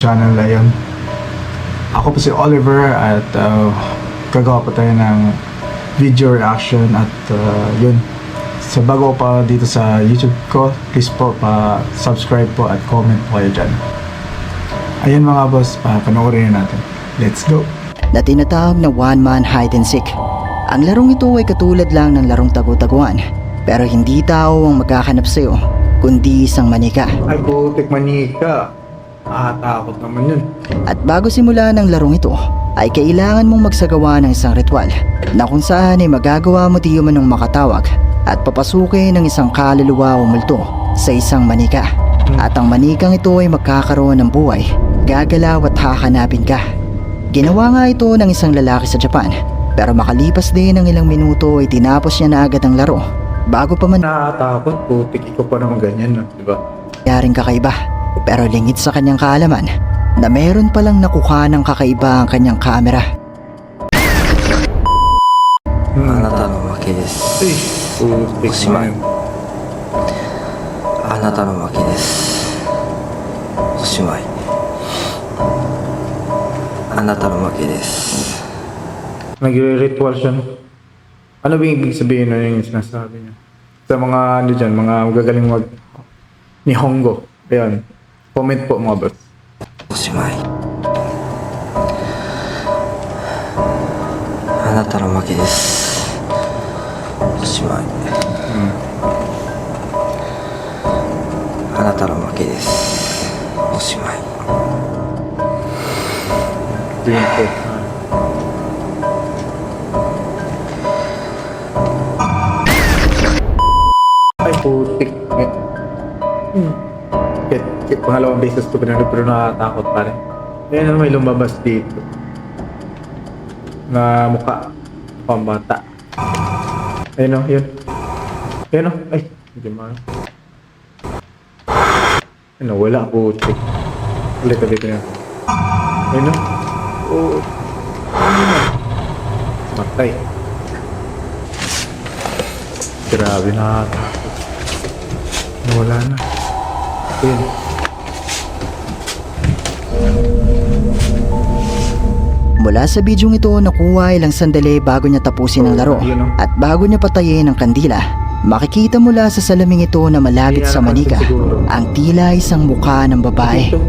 channel na yun. Ako po si Oliver at uh, gagawa po tayo ng video reaction at uh, yun. So bago pa dito sa YouTube ko, please po pa-subscribe po at comment po kayo dyan. Ayun mga boss, pa panoorin na natin. Let's go! na tinatawag na one-man hide and seek. Ang larong ito ay katulad lang ng larong tagu-taguan, pero hindi tao ang magkakanap sa'yo, kundi isang manika. Ay putik manika. Ah, takot naman yun. At bago simula ng larong ito, ay kailangan mong magsagawa ng isang ritual na kung saan ay magagawa mo di manong makatawag at papasukin ng isang kaluluwa o multo sa isang manika. At ang manikang ito ay magkakaroon ng buhay, gagalaw at hahanapin ka. Ginawa nga ito ng isang lalaki sa Japan, pero makalipas din ng ilang minuto ay tinapos niya na agad ang laro bago pa man Nakatakot, putik ikaw pa naman ganyan, no? di ba? yaring kakaiba. Pero lingit sa kanyang kaalaman na meron palang nakuha ng kakaiba ang kanyang kamera. うんあなたの負けです。 Ay, putik Kusima. na yun. あなたの負けです。おしまい。あなたの負けです。 Nagre-ritual siya. no? Ano ba yung ibig sabihin na yung sinasabi niya? Sa mga ano dyan, mga magagaling mag Nihongo. Ayan. Comment po しまい。あなたの負けです。おしまい。あなたの負けです。おしまい。Yun po. Ay, putik. Eh. Hmm. Kit, kit, pangalawang beses ko pinanood pero nakatakot pa rin. Ayan na may lumabas dito. Na mukha. Pambata. Ayun o, yun. Ayun o. Ay, hindi mo. Ano, wala putik. Ulit ulit na. Ayun o. Oo. Ano na? Matay. Grabe na. Nawala na. Ayun. Mula sa bidyong ito nakuha ilang sandali bago niya tapusin ang laro oh. at bago niya patayin ang kandila. Makikita mula sa salaming ito na malapit sa manika ang tila isang mukha ng babae. Ito.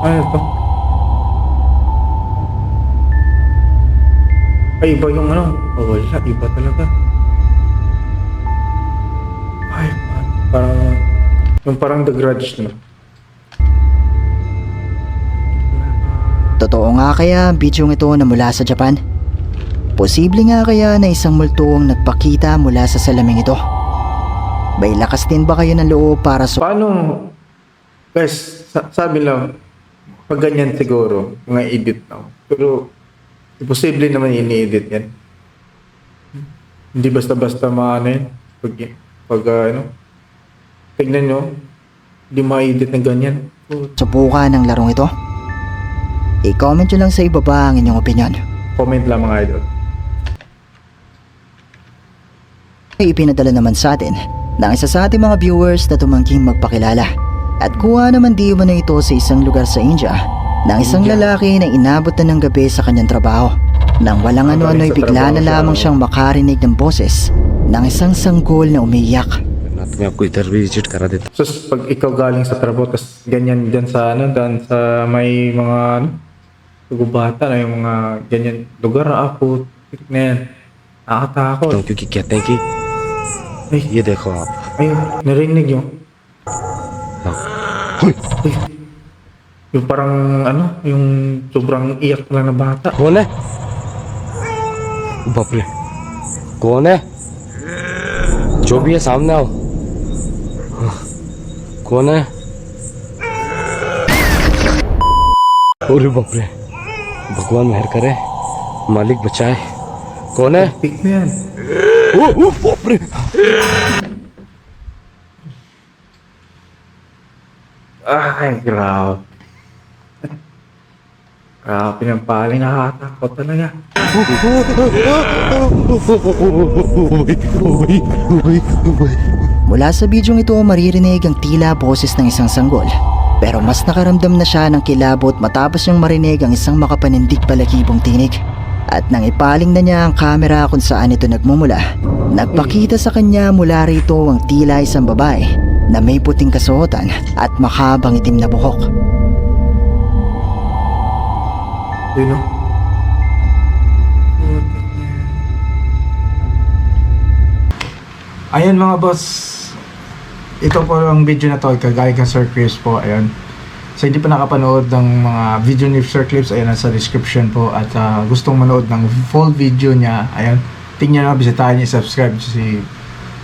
Ano to? Ay, iba yung ano. Oh, wala. Iba talaga. Ay, parang... Yung parang The Grudge na. Totoo nga kaya ang bidyong ito na mula sa Japan? Posible nga kaya na isang multo ang nagpakita mula sa salaming ito? May lakas din ba kayo ng loob para sa Paano? Guys, sa- sabi lang, pag ganyan siguro, mga edit na. Pero, imposible naman ini-edit yan. Hindi basta-basta maano yan. Pag, pag ah, ano, tignan nyo, hindi ma-edit na ganyan. Subukan ng larong ito? I-comment nyo lang sa ibaba ang inyong opinion. comment lang mga idol. ay ipinadala naman sa atin ng isa sa ating mga viewers na tumangking magpakilala. At kuha naman di na ito sa isang lugar sa India ng isang India. lalaki na inabot na ng gabi sa kanyang trabaho. Nang walang Magaling ano-ano ay sa bigla trabaho na siya, lamang no? siyang makarinig ng boses ng isang sanggol na umiyak. ना तुम्हें आपको इधर भी विजिट करा देता So, pag ikaw galing sa trabaho, tas ganyan dyan sa ano, dyan sa may mga ano, gubata na yung mga ganyan lugar na ako, na yan. Nakakatakot. हूँ क्योंकि कहते हैं कि Ay, ये देखो आप ayun, narinig nyo. हाँ, Uy, yung parang ano, yung sobrang iyak lang na bata. कौन है बाप रे कौन है जो भी है सामने आओ हाँ, कौन है अरे बाप रे भगवान मेहर करे मालिक बचाए कौन है Tik na yan. ओ, ओ, बाप रे Ay, grabe. Grabe ng pali, nakakatakot talaga. Mula sa bidyong ito maririnig ang tila boses ng isang sanggol pero mas nakaramdam na siya ng kilabot matapos niyang marinig ang isang makapanindig palakibong tinig. At nang ipaling na niya ang kamera kung saan ito nagmumula, nagpakita sa kanya mula rito ang tila isang babae na may puting kasuotan at makabang itim na buhok. Yun o. Ayan mga boss. Ito po ang video na to. Kagaya ka Sir Chris po. Ayan. Sa hindi pa nakapanood ng mga video ni Sir Clips, ayan nasa description po. At ah, gustong manood ng full video niya, ayan. Tingnan na, bisitahin niyo, subscribe si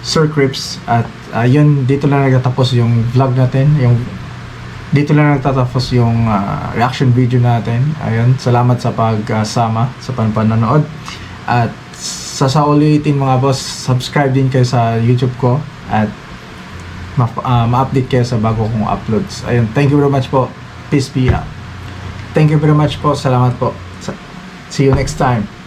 Sir Crips. At ayun, dito lang nagtatapos yung vlog natin. Yung dito lang nagtatapos yung ah, reaction video natin. Ayun, salamat sa pagsama sa panpanonood. At sa sa ulitin mga boss, subscribe din kayo sa YouTube ko at ma- ah, ma-update kayo sa bago kong uploads. Ayun, thank you very much po. Peace be out. Thank you very much po. Salamat po. See you next time.